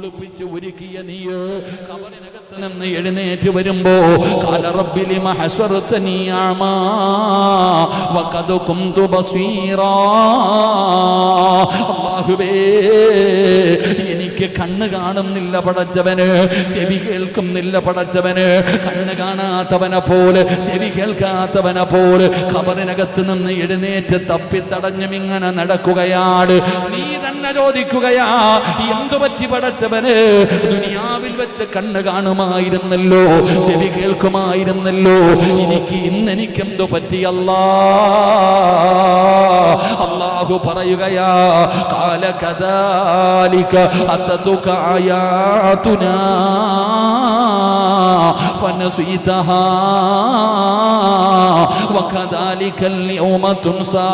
ഒളിപ്പിച്ച് ഒരുക്കിയ നീ കബറിനകത്ത് നിന്ന് എഴുന്നേറ്റ് വരുമ്പോ കാല എനിക്ക് കണ്ണ് കാണുന്നില്ല പടച്ചവന് ചെവി കേൾക്കുന്നില്ല പടച്ചവന്. കണ്ണ് കാണാത്തവനെ പോലെ ചെവി കേൾക്കാത്തവനെ പോലെ ഖബറിനകത്ത് നിന്ന് എഴുന്നേറ്റ് തപ്പിത്തടഞ്ഞും ഇങ്ങനെ നടക്കുകയാണ്. നീ തന്നെ ചോദിക്കുകയാ എന്തു പറ്റി പടച്ചവന്? ദുനിയാവിൽ വെച്ച് കണ്ണ് കാണുമായിരുന്നല്ലോ ചെവി കേൾക്കുമായിരുന്നല്ലോ. എനിക്ക് ഇന്ന് എനിക്കെന്തു പറ്റിയല്ലാ അള്ളാഹു പറയുകയാ കാല അത്തതുക ആയാതുനാ فنسيتها وكذلك اليوم تنسى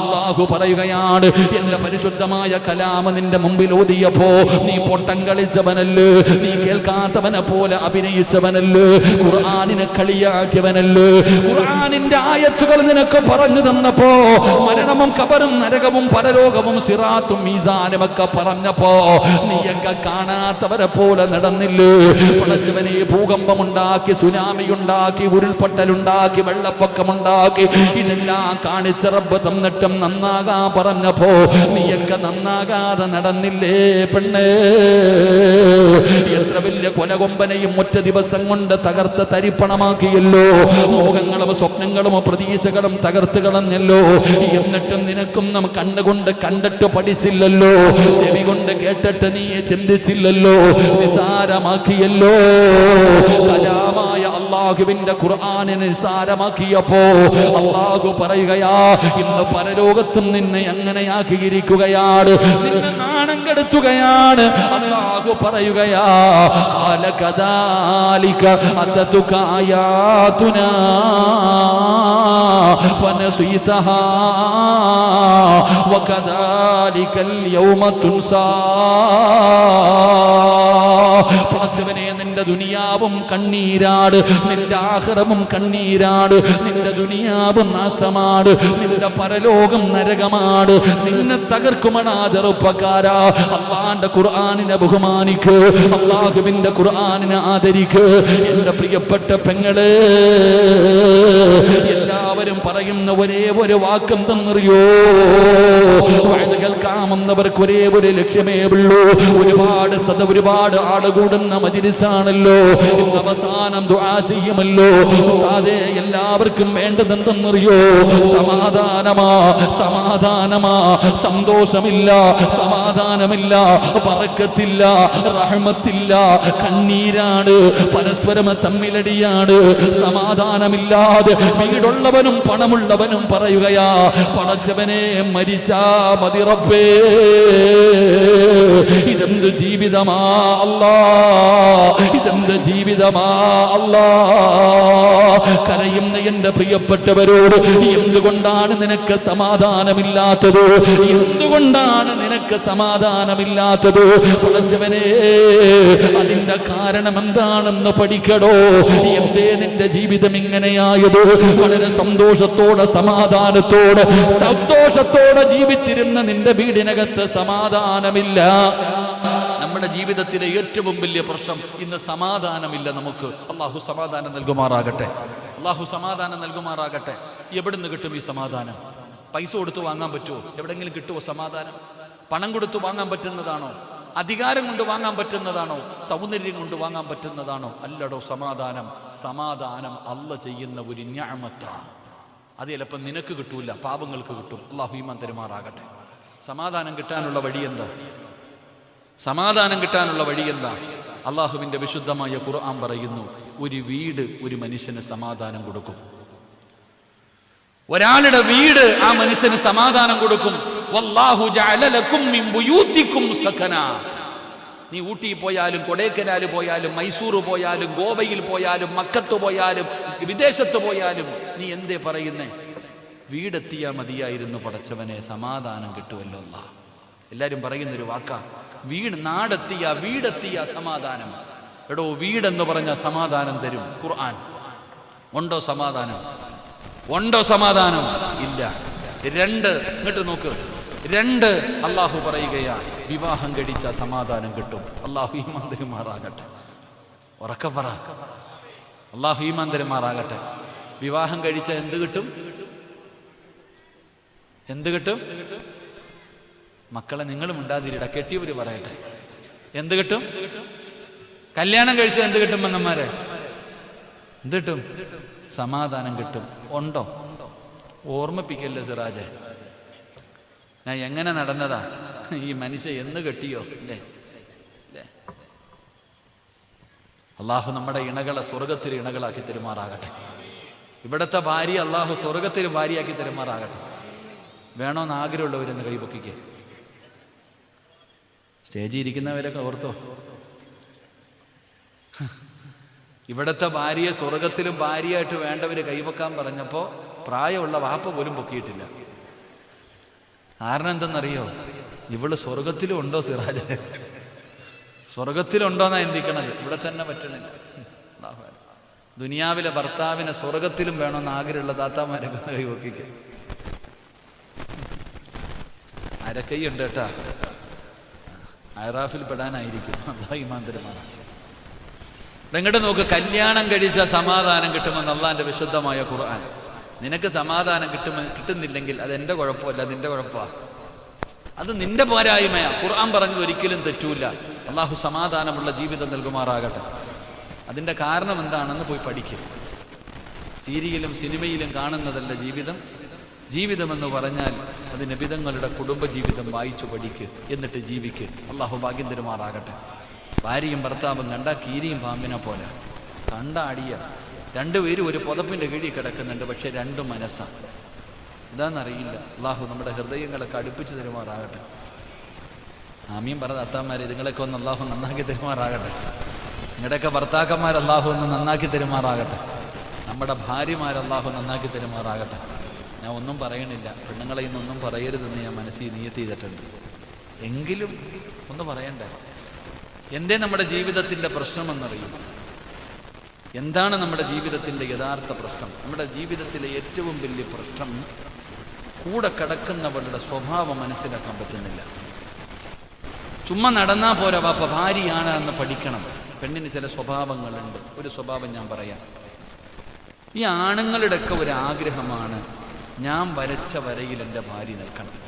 അള്ളാഹു പറയുകയാണ് എന്റെ പരിശുദ്ധമായ കലാമ നിന്റെ മുമ്പിൽ ഓതിയപ്പോ നീ പൊട്ടം കളിച്ചവനല്ലേ നീ കേൾക്കാത്തവനെ പോലെ അഭിനയിച്ചവനല്ലേ ഖുർആാനിനെ കളിയാക്കിയവനല്ലേ ഖുർആാനിന്റെ ആയത്തുകൾ നിനക്ക് പറഞ്ഞു തന്നപ്പോ മരണവും കബറും നരകവും പരലോകവും സിറാത്തും മീസാനും ഒക്കെ പറഞ്ഞപ്പോ നീയൊക്കെ കാണാത്തവരെ പോലെ നടന്നില്ലേ? പടച്ചവനെ ഭൂകമ്പമുണ്ടാക്കി സുനാമി ഉണ്ടാക്കി ഉരുൾപൊട്ടലുണ്ടാക്കി വെള്ളപ്പൊക്കമുണ്ടാക്കി ഇതെല്ലാം കാണിച്ച റബ്ബ് തന്നിട്ടും നന്നാകാ പറഞ്ഞപ്പോ നീയൊക്കെ നന്നാകാതെ നടന്നില്ലേ പെണ്ണേ? എത്ര വലിയ കൊലകൊമ്പനെയും ഒറ്റ ദിവസം കൊണ്ട് തകർത്ത് തരിപ്പണമാക്കിയല്ലോ? മോഹങ്ങളും സ്വപ്നങ്ങളും പ്രതീക്ഷകളും തകർത്ത് കളഞ്ഞല്ലോ? എന്നിട്ടും നിനക്കും നാം കണ്ണുകൊണ്ട് കണ്ടിട്ട് പഠിച്ചില്ലല്ലോ? ചെവി കൊണ്ട് കേട്ടിട്ട് നീ ചിന്തിച്ചില്ലല്ലോ. നിസാരമാക്കിയല്ലോ. കലാമായ അള്ളാഹുവിന്റെ ഖുർആാനെ നിസാരമാക്കിയപ്പോ അള്ളാഹു പറയുകയാ ഇന്ന് പരലോകത്തും നിന്നെ അങ്ങനെയാക്കിയിരിക്കുകയാണ്. നിന്നെ നാണം കെടുത്തുകയാണ് അള്ളാഹു പറയുകയാ കാലകദാലിക അത്തതുക ആയാതുനാ ഫനസീതഹാ വകദാലിക اليوم തുൻസാ പടച്ചവനെ നിന്റെ ദുനിയാവും കണ്ണീരാട് നിന്റെ ആഹ്റവും കണ്ണീരാട് നിന്റെ ദുനിയാവും നാശമാണ് നിന്റെ പരലോകം നരകമാണ് നിന്നെ തകർക്കുമണാ ചെറുപ്പക്കാരാ അള്ളാന്റെ ഖുർആാനിനെ ബഹുമാനിക്ക് അള്ളാഹുവിന്റെ ഖുർആാനിനെ ആദരിക്ക്. എന്റെ പ്രിയപ്പെട്ട പെങ്ങളെ എല്ലാവരും പറയുന്ന ഒരേ ഒരു വാക്കം തന്നറിയോ വയത് കേൾക്കാമെന്നവർക്ക് ഒരേ ഒരു ലക്ഷ്യമേ ഉള്ളൂ. ഒരുപാട് സദ ഒരുപാട് ആളുകൂടുന്ന മജിലിസാണല്ലോ. ഇന്ന് അവസാനം ദുആ ചെയ്യുമല്ലോ. ഉസ്താദേ എല്ലാവർക്കും വേണ്ടതെന്തെന്നറിയോ സമാധാനമാ സമാധാനമാ. സന്തോഷമില്ല സമാധാനമില്ല പറക്കത്തില്ല റഹ്മത്തില്ല. കണ്ണീരാണ് പരസ്പരം തമ്മിലടിയാണ് സമാധാനമില്ലാതെ വീടുള്ളവനും പണമുള്ളവനും പറയുകയാ പടച്ചവനെ മരിച്ചാ മതി റബ്ബേ. ഇതെന്ത് ജീവിതമാ അല്ലാ. ഇതെന്ത് ജീവിതമാ? അല്ലാ കരയുന്ന എന്റെ പ്രിയപ്പെട്ടവരോട് എന്തുകൊണ്ടാണ് നിനക്ക് സമാധാനമില്ലാത്തത്? എന്തുകൊണ്ടാണ് നിനക്ക് സമാധാനമില്ലാത്തത്? പടച്ചവനെ അതിന്റെ കാരണം എന്താണെന്ന് പഠിക്കടോ. എന്തേ നിന്റെ ജീവിതം ഇങ്ങനെയായത്? വളരെ സന്തോഷത്തോടെ സമാധാനത്തോടെ സന്തോഷത്തോടെ ജീവിച്ചിരുന്ന നിന്റെ വീടിനകത്ത് സമാധാനമില്ല. നമ്മുടെ ജീവിതത്തിലെ ഏറ്റവും വലിയ പ്രശ്നം ഇന്ന് സമാധാനമില്ല നമുക്ക്. അള്ളാഹു സമാധാനം നൽകുമാറാകട്ടെ. അള്ളാഹു സമാധാനം നൽകുമാറാകട്ടെ. എവിടുന്ന് കിട്ടും ഈ സമാധാനം? പൈസ കൊടുത്ത് വാങ്ങാൻ പറ്റുമോ എവിടെങ്കിലും കിട്ടുമോ സമാധാനം? പണം കൊടുത്ത് വാങ്ങാൻ പറ്റുന്നതാണോ? അധികാരം കൊണ്ട് വാങ്ങാൻ പറ്റുന്നതാണോ? സൗന്ദര്യം കൊണ്ട് വാങ്ങാൻ പറ്റുന്നതാണോ? അല്ലടോ സമാധാനം സമാധാനം അല്ല ചെയ്യുന്ന ഒരു ഞാമത്താണ് അത് ചിലപ്പോൾ നിനക്ക് കിട്ടൂല പാപങ്ങൾക്ക് കിട്ടും. അള്ളാഹു ഈമാൻ തരുമാറാകട്ടെ. സമാധാനം കിട്ടാനുള്ള വഴി എന്താ? സമാധാനം കിട്ടാനുള്ള വഴി എന്താ? അള്ളാഹുവിന്റെ വിശുദ്ധമായ ഖുർആൻ പറയുന്നു ഒരു വീട് ഒരു മനുഷ്യന് സമാധാനം കൊടുക്കും. ഒരാളുടെ വീട് ആ മനുഷ്യന് സമാധാനം കൊടുക്കും. നീ ഊട്ടി പോയാലും കൊടൈക്കനാൽ പോയാലും മൈസൂർ പോയാലും ഗോവയിൽ പോയാലും മക്കത്ത് പോയാലും വിദേശത്ത് പോയാലും നീ എന്തേ പറയുന്നേ? വീടെത്തിയാ മതിയായിരുന്നു പടച്ചവനെ സമാധാനം കിട്ടുമല്ലോ എല്ലാവരും പറയുന്നൊരു വാക്കാ വീട് നാടെത്തിയ വീടെത്തിയ സമാധാനം. എടോ വീടെന്ന് പറഞ്ഞ സമാധാനം തരും. ഖുർആൻ. ഉണ്ടോ സമാധാനം? ഉണ്ടോ സമാധാനം? ഇല്ല. രണ്ട് ഇങ്ങോട്ട് നോക്ക്. രണ്ട് അള്ളാഹു പറയുകയാണ് വിവാഹം കഴിച്ച സമാധാനം കിട്ടും. അള്ളാഹു ഈ മന്ത്രിമാറാകട്ടെ ഉറക്ക പറ. അള്ളാഹു ഈ മന്ത്രിമാറാകട്ടെ വിവാഹം കഴിച്ച എന്ത് കിട്ടും? എന്ത് കിട്ടും? മക്കളെ നിങ്ങളും ഉണ്ടാതിരിട. കെട്ടിയവര് പറയട്ടെ. എന്ത് കിട്ടും? കല്യാണം കഴിച്ച എന്ത് കിട്ടും പെങ്ങന്മാരെ? എന്ത് കിട്ടും? സമാധാനം കിട്ടും. ഉണ്ടോ? ഓർമ്മിപ്പിക്കല്ലേ സിറാജെ? ഞാൻ എങ്ങനെ നടന്നതാ? ഈ മനുഷ്യ എന്ന് കെട്ടിയോ? അല്ലേ അള്ളാഹു നമ്മുടെ ഇണകളെ സ്വർഗത്തിൽ ഇണകളാക്കി തെരുമാറാകട്ടെ. ഇവിടുത്തെ ഭാര്യ അള്ളാഹു സ്വർഗത്തിൽ ഭാര്യയാക്കി തെരുമാറാകട്ടെ. വേണോന്ന് ആഗ്രഹമുള്ളവരെന്ന് കൈപൊക്കിക്ക്. സ്റ്റേജിൽ ഇരിക്കുന്നവരൊക്കെ ഓർത്തോ. ഇവിടുത്തെ ഭാര്യയെ സ്വർഗത്തിലും ഭാര്യയായിട്ട് വേണ്ടവർ കൈവക്കാൻ പറഞ്ഞപ്പോൾ പ്രായമുള്ള വാപ്പ പോലും പൊക്കിയിട്ടില്ല. കാരണം എന്തെന്നറിയോ? ഇവൾ സ്വർഗത്തിലും ഉണ്ടോ സിറാജ്? സ്വർഗത്തിലുണ്ടോന്നാ ചിന്തിക്കണത്. ഇവിടെ തന്നെ പറ്റണില്ല. ദുനിയാവിലെ ഭർത്താവിനെ സ്വർഗത്തിലും വേണമെന്ന് ആഗ്രഹമുള്ള താത്താമാരെ കൈവക്കിക്കും അരക്കൈയുണ്ട് കേട്ടാ. അയറാഫിൽ പെടാനായിരിക്കും. അള്ളാഹിമാന്തരമാണ് നിങ്ങളുടെ നോക്ക് കല്യാണം കഴിച്ച സമാധാനം കിട്ടുമെന്ന് അള്ളാഹിന്റെ വിശുദ്ധമായ ഖുർആൻ. നിനക്ക് സമാധാനം കിട്ടുമ കിട്ടുന്നില്ലെങ്കിൽ അത് എന്റെ കുഴപ്പമല്ല നിന്റെ കുഴപ്പമാണ് അത് നിന്റെ പോരായ്മയാ. ഖുർആൻ പറഞ്ഞത് ഒരിക്കലും തെറ്റൂല. അള്ളാഹു സമാധാനമുള്ള ജീവിതം നൽകുമാറാകട്ടെ. അതിന്റെ കാരണം എന്താണെന്ന് പോയി പഠിക്കും. സീരിയലും സിനിമയിലും കാണുന്നതല്ല ജീവിതം. ജീവിതമെന്ന് പറഞ്ഞാൽ അത് നബിതങ്ങളുടെ കുടുംബജീവിതം വായിച്ചു പഠിക്ക് എന്നിട്ട് ജീവിക്ക്. അള്ളാഹു ഭാഗ്യം തരുമാറാകട്ടെ ഭാര്യയും ഭർത്താവും കണ്ട കീരിയും പാമ്പിനെ പോലെ. കണ്ട അടിയ. രണ്ടുപേരും ഒരു പുതപ്പിന്റെ കീഴിൽ കിടക്കുന്നുണ്ട് പക്ഷേ രണ്ടും മനസ്സാണ് ഇതാണെന്നറിയില്ല അള്ളാഹു നമ്മുടെ ഹൃദയങ്ങളൊക്കെ അടുപ്പിച്ച് തരുമാറാകട്ടെ. ആമിയും പറഞ്ഞ അത്താമാരെ ഇതുങ്ങളൊക്കെ ഒന്ന് അള്ളാഹു നന്നാക്കി തരുമാറാകട്ടെ. നിങ്ങളുടെയൊക്കെ ഭർത്താക്കന്മാർ അള്ളാഹു ഒന്ന് നന്നാക്കി തരുമാറാകട്ടെ. നമ്മുടെ ഭാര്യമാർ അള്ളാഹു നന്നാക്കി തരുമാറാകട്ടെ. ഞാൻ ഒന്നും പറയണില്ല. പെണ്ണുങ്ങളെ ഇന്നൊന്നും പറയരുതെന്ന് ഞാൻ മനസ്സിൽ നീയത്ത് ചെയ്തിട്ടുണ്ട്. എങ്കിലും ഒന്ന് പറയണ്ടേ. എന്തേ നമ്മുടെ ജീവിതത്തിന്റെ പ്രശ്നമെന്നറിയും. എന്താണ് നമ്മുടെ ജീവിതത്തിന്റെ യഥാർത്ഥ പ്രശ്നം? നമ്മുടെ ജീവിതത്തിലെ ഏറ്റവും വലിയ പ്രശ്നം കൂടെ കിടക്കുന്നവരുടെ സ്വഭാവം മനസ്സിലാക്കാൻ പറ്റുന്നില്ല. ചുമ്മാ നടന്നാ പോരാ വാപ്പ ഭാര്യയാണ് എന്ന് പഠിക്കണം. പെണ്ണിന് ചില സ്വഭാവങ്ങളുണ്ട്. ഒരു സ്വഭാവം ഞാൻ പറയാം. ഈ ആണുങ്ങളുടെയൊക്കെ ഒരു ആഗ്രഹമാണ് ഞാൻ വരച്ച വരയിൽ എന്റെ ഭാര്യ നിൽക്കണം.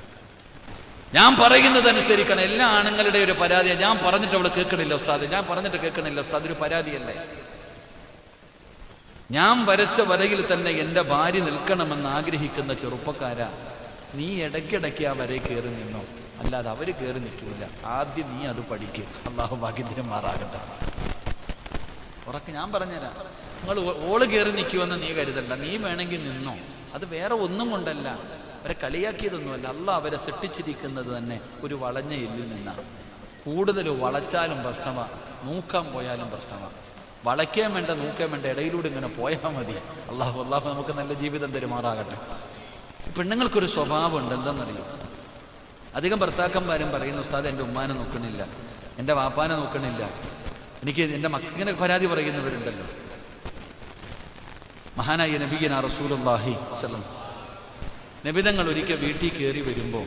ഞാൻ പറയുന്നത് അനുസരിക്കണം എല്ലാ ആണുങ്ങളുടെ ഒരു പരാതിയാണ് ഞാൻ പറഞ്ഞിട്ട് അവൾ കേൾക്കണില്ല ഉസ്താദ്. ഞാൻ പറഞ്ഞിട്ട് കേൾക്കണില്ല ഉസ്താദ്. ഒരു പരാതിയല്ലേ? ഞാൻ വരച്ച വരയിൽ തന്നെ എന്റെ ഭാര്യ നിൽക്കണമെന്ന് ആഗ്രഹിക്കുന്ന ചെറുപ്പക്കാരാ. നീ ഇടയ്ക്കിടയ്ക്ക് ആ വരയിൽ കയറി നിന്നോ. അല്ലാതെ അവർ കയറി നിൽക്കില്ല ആദ്യം നീ അത് പഠിക്കുക അള്ളാഹു ഭാഗ്യം മാറാകട്ടെ. ഉറക്കെ ഞാൻ പറഞ്ഞുതരാം. നിങ്ങൾ ഓൾ കയറി നിൽക്കുമെന്ന് നീ കരുതണ്ട. നീ വേണമെങ്കിൽ നിന്നോ. അത് വേറെ ഒന്നും കൊണ്ടല്ല അവരെ കളിയാക്കിയതൊന്നുമല്ല. അല്ല അവരെ സൃഷ്ടിച്ചിരിക്കുന്നത് തന്നെ ഒരു വളഞ്ഞ എല്ലിൽ നിന്നാണ്. കൂടുതൽ വളച്ചാലും പ്രശ്നമാണ് നൂക്കാൻ പോയാലും പ്രശ്നമാണ് വളയ്ക്കാൻ വേണ്ട നൂക്കാൻ വേണ്ട ഇടയിലൂടെ ഇങ്ങനെ പോയാൽ മതി. അള്ളാഹു അള്ളാഹു നമുക്ക് നല്ല ജീവിതം തരുമാറാകട്ടെ. പെണ്ണുങ്ങൾക്കൊരു സ്വഭാവമുണ്ട്. എന്താണെന്നറിയോ? അധികം ഭർത്താക്കന്മാരും പറയുന്നു ഉസ്താദ് എന്റെ ഉമ്മാനെ നോക്കണില്ല. എന്റെ വാപ്പാനെ നോക്കണില്ല. എനിക്ക് എന്റെ മക്കിങ്ങനെ പരാതി പറയുന്നവരുണ്ടല്ലോ. മഹാനായ നബീന റസൂലുള്ളാഹി വസ്ലം നബിതങ്ങൾ ഒരിക്കൽ വീട്ടിൽ കയറി വരുമ്പോൾ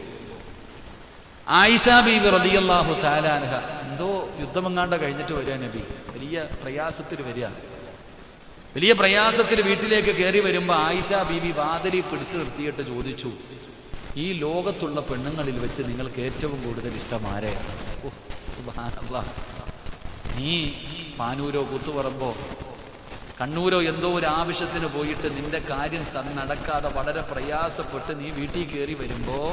ആയിഷ ബീബി റളിയല്ലാഹു താലാനഹ എന്തോ യുദ്ധമെങ്ങാണ്ട കഴിഞ്ഞിട്ട് വരിക നബി. വലിയ പ്രയാസത്തിൽ വരിക. വലിയ പ്രയാസത്തിൽ വീട്ടിലേക്ക് കയറി വരുമ്പോൾ ആയിഷ ബീബി വാതിലി പിടിച്ചു നിർത്തിയിട്ട് ചോദിച്ചു ഈ ലോകത്തുള്ള പെണ്ണുങ്ങളിൽ വെച്ച് നിങ്ങൾക്ക് ഏറ്റവും കൂടുതൽ ഇഷ്ടം ആരെയാണ്. നീ പാനൂരോ കുത്തുപറമ്പോ കണ്ണൂരോ എന്തോ ഒരു ആവശ്യത്തിന് പോയിട്ട് നിന്റെ കാര്യം നടക്കാതെ വളരെ പ്രയാസപ്പെട്ട് നീ വീട്ടിൽ കയറി വരുമ്പോൾ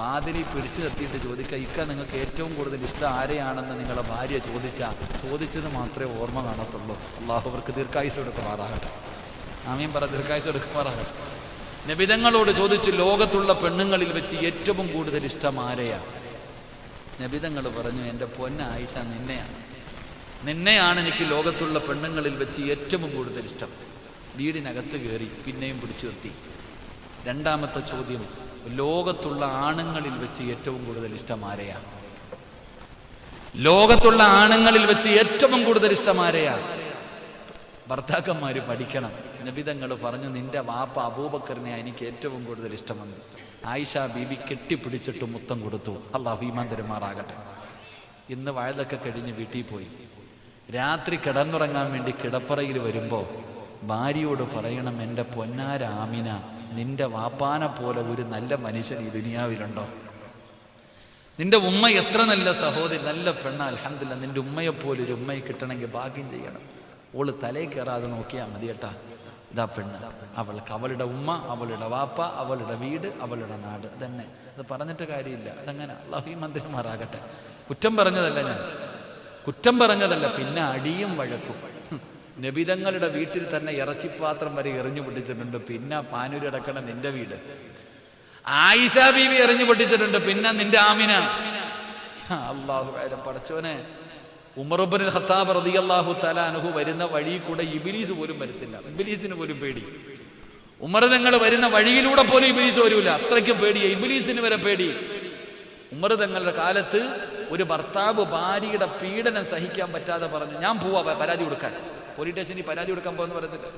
വാതിലി പിടിച്ചു നിർത്തിയിട്ട് ചോദിക്കുക ഇക്ക നിങ്ങൾക്ക് ഏറ്റവും കൂടുതൽ ഇഷ്ടം ആരെയാണെന്ന് നിങ്ങളെ ഭാര്യ ചോദിച്ചാൽ ചോദിച്ചത് മാത്രമേ ഓർമ്മ കാണത്തുള്ളൂ. അള്ളാഹു അവർക്ക് ദീർഘായുസ് എടുക്കുമാറാകട്ടെ ആമീൻ പറ ദീർഘായുസ് എടുക്കുമാറാകട്ടെ നബിതങ്ങളോട് ചോദിച്ചു ലോകത്തുള്ള പെണ്ണുങ്ങളിൽ വെച്ച് ഏറ്റവും കൂടുതൽ ഇഷ്ടം ആരെയാണ് നബിതങ്ങൾ പറഞ്ഞു എന്റെ പൊന്ന ആയിഷ നിന്നെയാണ്. നിന്നെയാണ് എനിക്ക് ലോകത്തുള്ള പെണ്ണുങ്ങളിൽ വെച്ച് ഏറ്റവും കൂടുതൽ ഇഷ്ടം. വീടിനകത്ത് കയറി പിന്നെയും പിടിച്ചു നിർത്തി. രണ്ടാമത്തെ ചോദ്യം ലോകത്തുള്ള ആണുങ്ങളിൽ വെച്ച് ഏറ്റവും കൂടുതൽ ഇഷ്ടം ആരെയാ? ലോകത്തുള്ള ആണുങ്ങളിൽ വെച്ച് ഏറ്റവും കൂടുതൽ ഇഷ്ടം ആരെയാ? ഭർത്താക്കന്മാര് പഠിക്കണം. നബിതങ്ങൾ പറഞ്ഞു നിന്റെ വാപ്പ അബൂബക്കറിനെ എനിക്ക് ഏറ്റവും കൂടുതൽ ഇഷ്ടമെന്ന്. ആയിഷ ബീബി കെട്ടിപ്പിടിച്ചിട്ട് മുത്തം കൊടുത്തു. അള്ളാഹു ഈമാൻ ഇന്ന് വഴുതൊക്കെ കഴിഞ്ഞ് വീട്ടിൽ പോയി. രാത്രി കിടന്നുറങ്ങാൻ വേണ്ടി കിടപ്പറയിൽ വരുമ്പോൾ ഭാര്യയോട് പറയണം എന്റെ പൊന്നാരാമിന നിന്റെ വാപ്പാന പോലെ ഒരു നല്ല മനുഷ്യൻ ഈ ദുനിയാവിലുണ്ടോ? നിന്റെ ഉമ്മ എത്ര നല്ല സഹോദരി നല്ല പെണ്ണ അലഹമില്ല നിന്റെ ഉമ്മയെപ്പോലെ ഒരു ഉമ്മയെ കിട്ടണമെങ്കിൽ ഭാഗ്യം ചെയ്യണം. ഓൾ തലയിൽ കയറാതെ നോക്കിയാൽ മതി കേട്ടാ. ഇതാ പെണ്ണ്. അവൾക്ക് അവളുടെ ഉമ്മ അവളുടെ വാപ്പ അവളുടെ വീട് അവളുടെ നാട്. തന്നെ അത് പറഞ്ഞിട്ട് കാര്യമില്ല. അതങ്ങനെ അള്ളാഹു മന്ത്രിമാറാകട്ടെ കുറ്റം പറഞ്ഞതല്ല ഞാൻ. കുറ്റം പറഞ്ഞതല്ല പിന്നെ അടിയും വഴക്കും. നബിതങ്ങളുടെ വീട്ടിൽ തന്നെ ഇറച്ചിപ്പാത്രം വരെ എറിഞ്ഞു പൊട്ടിച്ചിട്ടുണ്ട്. പിന്നെ പാനൂര് അടക്കണ നിന്റെ വീട്. ആയിഷ ബീവി എറിഞ്ഞു പൊട്ടിച്ചിട്ടുണ്ട്. പിന്നെ നിന്റെ ആമിന. അള്ളാഹു പടച്ചോനെ ഉമറുബിൻ ഖത്താബ് അള്ളാഹു തല അനുഹു വരുന്ന വഴി കൂടെ ഇബിലീസ് പോലും വരത്തില്ല. ഇബിലീസിന് പോലും പേടി. ഉമർ തങ്ങൾ വരുന്ന വഴിയിലൂടെ പോലും ഇബിലീസ് വരൂല. അത്രയ്ക്കും പേടിയ. ഇബിലീസിന് വരെ പേടി. ഉമർ തങ്ങളുടെ കാലത്ത് ഒരു ഭർത്താവ് ഭാര്യയുടെ പീഡനം സഹിക്കാൻ പറ്റാതെ പറഞ്ഞു ഞാൻ പോവാ പരാതി കൊടുക്കാൻ. പോലീസ് സ്റ്റേഷനിൽ പരാതി കൊടുക്കാൻ പോകുന്ന പറയുന്നത്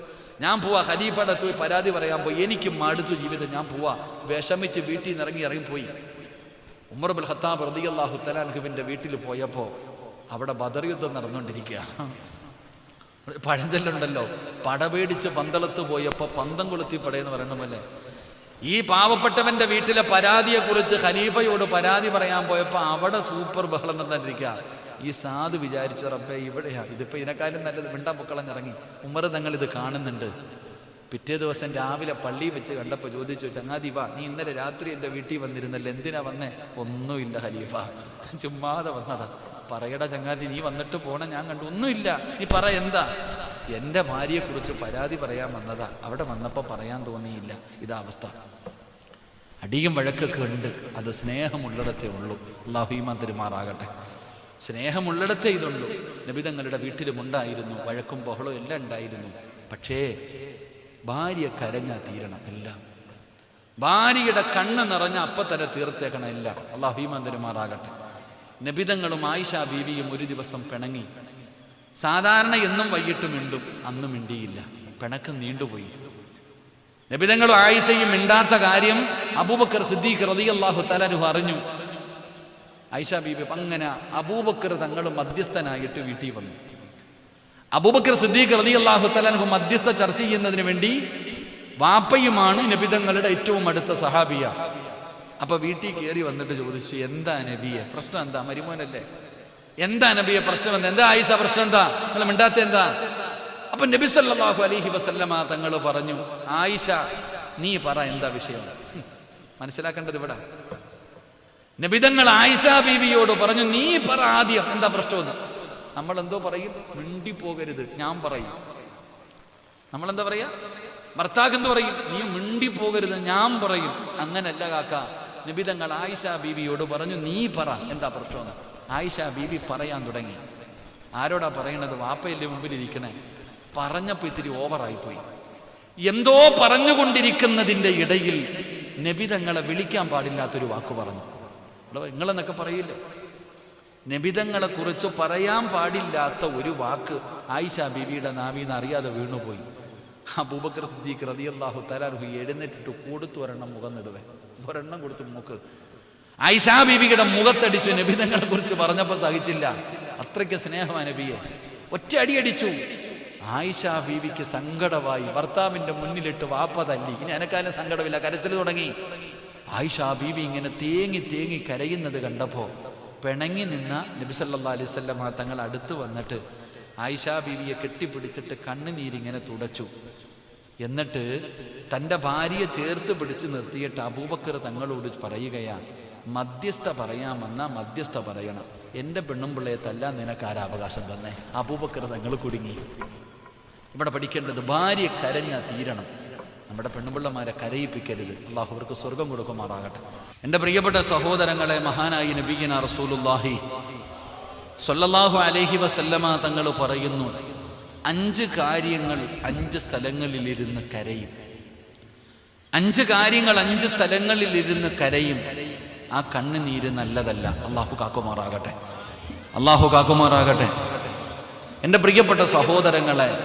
ഞാൻ പോവാ ഖലീഫയുടെ അടുത്ത് പോയി പരാതി പറയാൻ പോയി. എനിക്ക് മടുത്തു ജീവിതം. ഞാൻ പോവാ. വിഷമിച്ച് വീട്ടിൽ നിന്ന് ഇറങ്ങി ഇറങ്ങിപ്പോയി. ഉമർ ബുൽ ഖത്താബ് റളിയല്ലാഹു തലാൻഹുവിന്റെ വീട്ടിൽ പോയപ്പോൾ അവിടെ ബദർ യുദ്ധം നടന്നുകൊണ്ടിരിക്കുക. പഴഞ്ചൊല്ലുണ്ടല്ലോ പടപേടിച്ച് പന്തളത്ത് പോയപ്പോൾ പന്തം കൊളുത്തി പടയെന്ന് പറയണമല്ലേ ഈ പാവപ്പെട്ടവന്റെ വീട്ടിലെ പരാതിയെക്കുറിച്ച് ഖലീഫയോട് പരാതി പറയാൻ പോയപ്പോൾ അവിടെ സൂപ്പർ ബഹളം നടന്നിരിക്കുക ഈ സാധു വിചാരിച്ചു റബ്ബേ ഇവിടെയാ. ഇതിപ്പോ ഇതിനെക്കാളും നല്ലത് മിണ്ടാ പൊക്കളഞ്ഞിറങ്ങി ഉമ്മർ തങ്ങൾ ഇത് കാണുന്നുണ്ട്. പിറ്റേ ദിവസം രാവിലെ പള്ളിയിൽ വെച്ച് കണ്ടപ്പോൾ ചോദിച്ചു ചങ്ങാതി വാ നീ ഇന്നലെ രാത്രി എന്റെ വീട്ടിൽ വന്നിരുന്നല്ലോ? എന്തിനാ വന്നേ? ഒന്നുമില്ല ഖലീഫ. ചുമ്മാതെ വന്നതാ. പറയടാ ചങ്ങാതി നീ വന്നിട്ട് പോണ. ഞാൻ കണ്ടു. ഒന്നുമില്ല. നീ പറ എന്താ? എന്റെ ഭാര്യയെക്കുറിച്ച് പരാതി പറയാൻ വന്നതാ. അവിടെ വന്നപ്പോൾ പറയാൻ തോന്നിയില്ല. ഇതാ അവസ്ഥ. അടിയും വഴക്കൊക്കെ ഉണ്ട്. അത് സ്നേഹമുള്ളിടത്തേ ഉള്ളൂ. അള്ളാഹുമാൻ തെരുമാറാകട്ടെ. സ്നേഹമുള്ളിടത്തേ ഇതുള്ളൂ. നബിതങ്ങളുടെ വീട്ടിലും ഉണ്ടായിരുന്നു. വഴക്കും ബഹളവും എല്ലാം ഉണ്ടായിരുന്നു. പക്ഷേ ഭാര്യ കരഞ്ഞാ തീരണം എല്ലാം. ഭാര്യയുടെ കണ്ണ് നിറഞ്ഞ അപ്പം തന്നെ തീർത്തേക്കണം എല്ലാം. അള്ളാഹുമാൻ തെരുമാറാകട്ടെ. നബിതങ്ങളും ആയിഷ ബീവിയും ഒരു ദിവസം പിണങ്ങി. സാധാരണ എന്നും വൈകിട്ട് മിണ്ടും അന്ന് മിണ്ടിയില്ല. പിണക്കം നീണ്ടുപോയി. നബിതങ്ങളും ആയിഷയും മിണ്ടാത്ത കാര്യം അബൂബക്കർ സിദ്ദീഖ് റളിയല്ലാഹു തലനുഹു അറിഞ്ഞു. ആയിഷ ബീബി അങ്ങനെ അബൂബക്കർ തങ്ങൾ മധ്യസ്ഥനായിട്ട് വീട്ടിൽ വന്നു. അബൂബക്കർ സിദ്ദീഖ് റളിയല്ലാഹു തലനുഹു മധ്യസ്ഥ ചർച്ച ചെയ്യുന്നതിന് വേണ്ടി വാപ്പയുമാണ് നബിതങ്ങളുടെ ഏറ്റവും അടുത്ത സഹാബിയ. അപ്പൊ വീട്ടിൽ കയറി വന്നിട്ട് ചോദിച്ചു എന്താ നബിയെ? പ്രശ്നം എന്താ? മരുമോനല്ലേ? എന്താ നബിയെ പ്രശ്നം എന്താ? എന്താ ആയിഷ പ്രശ്നം എന്താ? നിങ്ങൾ മിണ്ടാത്ത എന്താ? അപ്പൊ നബി സല്ലാഹു അലഹി വസല്ലമ തങ്ങൾ പറഞ്ഞു ആയിഷ നീ പറ എന്താ വിഷയം? മനസ്സിലാക്കേണ്ടത് ഇവിടെ. നബിതങ്ങൾ ആയിഷ ബീവിയോട് പറഞ്ഞു നീ പറ ആദ്യം എന്താ പ്രശ്നമെന്ന്. നമ്മൾ എന്തോ പറയും? മിണ്ടി പോകരുത്. ഞാൻ പറയും. നമ്മൾ എന്താ പറയാ? ഭർത്താവ് എന്ത് പറയും? നീ മിണ്ടി പോകരുത്. ഞാൻ പറയും. അങ്ങനല്ല കാക്ക. നിബിതങ്ങൾ ആയിഷ ബീവിയോട് പറഞ്ഞു നീ പറ എന്താ പ്രശ്നമെന്ന്. ആയിഷ ബീവി പറയാൻ തുടങ്ങി. ആരോടാ പറയണത്? വാപ്പയല്ലേ മുമ്പിലിരിക്കണേ. പറഞ്ഞപ്പോൾ ഇത്തിരി ഓവറായിപ്പോയി. എന്തോ പറഞ്ഞുകൊണ്ടിരിക്കുന്നതിന്റെ ഇടയിൽ നബിതങ്ങളെ വിളിക്കാൻ പാടില്ലാത്തൊരു വാക്ക് പറഞ്ഞു. നിങ്ങളെന്നൊക്കെ പറയില്ലേ? നബിതങ്ങളെ കുറിച്ച് പറയാൻ പാടില്ലാത്ത ഒരു വാക്ക് ആയിഷ ബീവിയുടെ നാവിന്ന് അറിയാതെ വീണുപോയി. അബൂബക്കർ സിദ്ദീഖ് റതിയല്ലാഹു തലാർഹു എഴുന്നേറ്റിട്ട് കൊടുത്തു ഒരെണ്ണം മുഖം നിടുവേ. ഒരെണ്ണം കൊടുത്തു മൂക്ക് ആയിഷ മുഖത്തടിച്ച് മുഖത്തടിച്ചു നബിതങ്ങളെ കുറിച്ച് പറഞ്ഞപ്പോൾ സഹിച്ചില്ല. അത്രയ്ക്ക് സ്നേഹമാണ് നബിയെ. ഒറ്റ അടിയടിച്ചു ആയിഷ ബീവിക്ക് സങ്കടമായി. ഭർത്താവിന്റെ മുന്നിലിട്ട് വാപ്പ തല്ലി. ഇനി എനക്കാലും സങ്കടമില്ല. കരച്ചിൽ തുടങ്ങി. ആയിഷാ ബീവി ഇങ്ങനെ തേങ്ങി തേങ്ങി കരയുന്നത് കണ്ടപ്പോൾ പിണങ്ങി നിന്ന നബി സല്ലല്ലാഹു അലൈഹി വസല്ലമ തങ്ങൾ അടുത്ത് വന്നിട്ട് ആയിഷാ ബീവിയെ കെട്ടിപ്പിടിച്ചിട്ട് കണ്ണുനീരിങ്ങനെ തുടച്ചു. എന്നിട്ട് തന്റെ ഭാര്യയെ ചേർത്ത് പിടിച്ച് നിർത്തിയിട്ട് അബൂബക്കർ തങ്ങളോട് പറയുകയാ മധ്യസ്ഥ പറയാമെന്ന മധ്യസ്ഥ പറയണം. എന്റെ പെണ്ണും പിള്ളയെ തല്ലാൻ നിനക്കാരാ അവകാശം തന്നെ? അബൂബക്കർ തങ്ങൾ കുടുങ്ങി. ഇവിടെ പഠിക്കേണ്ടത് ഭാര്യ കരഞ്ഞ തീരണം. നമ്മുടെ പെണ്ണുപിള്ളമാരെ കരയിപ്പിക്കരുത്. അള്ളാഹു അവർക്ക് സ്വർഗം കൊടുക്കുമാറാകട്ടെ. എന്റെ പ്രിയപ്പെട്ട സഹോദരങ്ങളെ മഹാനായി നബീന റസൂലുല്ലാഹി സൊല്ലാഹു അലഹി വസല്ലമ തങ്ങൾ പറയുന്നു അഞ്ച് കാര്യങ്ങൾ അഞ്ച് സ്ഥലങ്ങളിലിരുന്ന് കരയും. അഞ്ച് കാര്യങ്ങൾ അഞ്ച് സ്ഥലങ്ങളിലിരുന്ന് കരയും. ആ കണ്ണുനീര് നല്ലതല്ല. അള്ളാഹു കാക്കുമാറാകട്ടെ. അള്ളാഹു കാക്കുമാറാകട്ടെ. എന്റെ പ്രിയപ്പെട്ട സഹോദരങ്ങളെ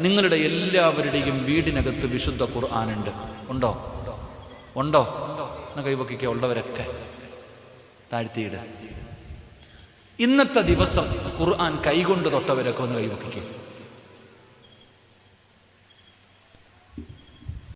നിങ്ങളുടെ എല്ലാവരുടെയും വീടിനകത്ത് വിശുദ്ധ ഖുർആാനുണ്ട്. ഉണ്ടോ? ഉണ്ടോ? എന്ന് കൈവക്കിക്കുക ഉള്ളവരൊക്കെ. താഴ്ത്തിയിട്. ഇന്നത്തെ ദിവസം ഖുർആൻ കൈകൊണ്ട് തൊട്ടവരൊക്കെ ഒന്ന് കൈവക്കിക്കുക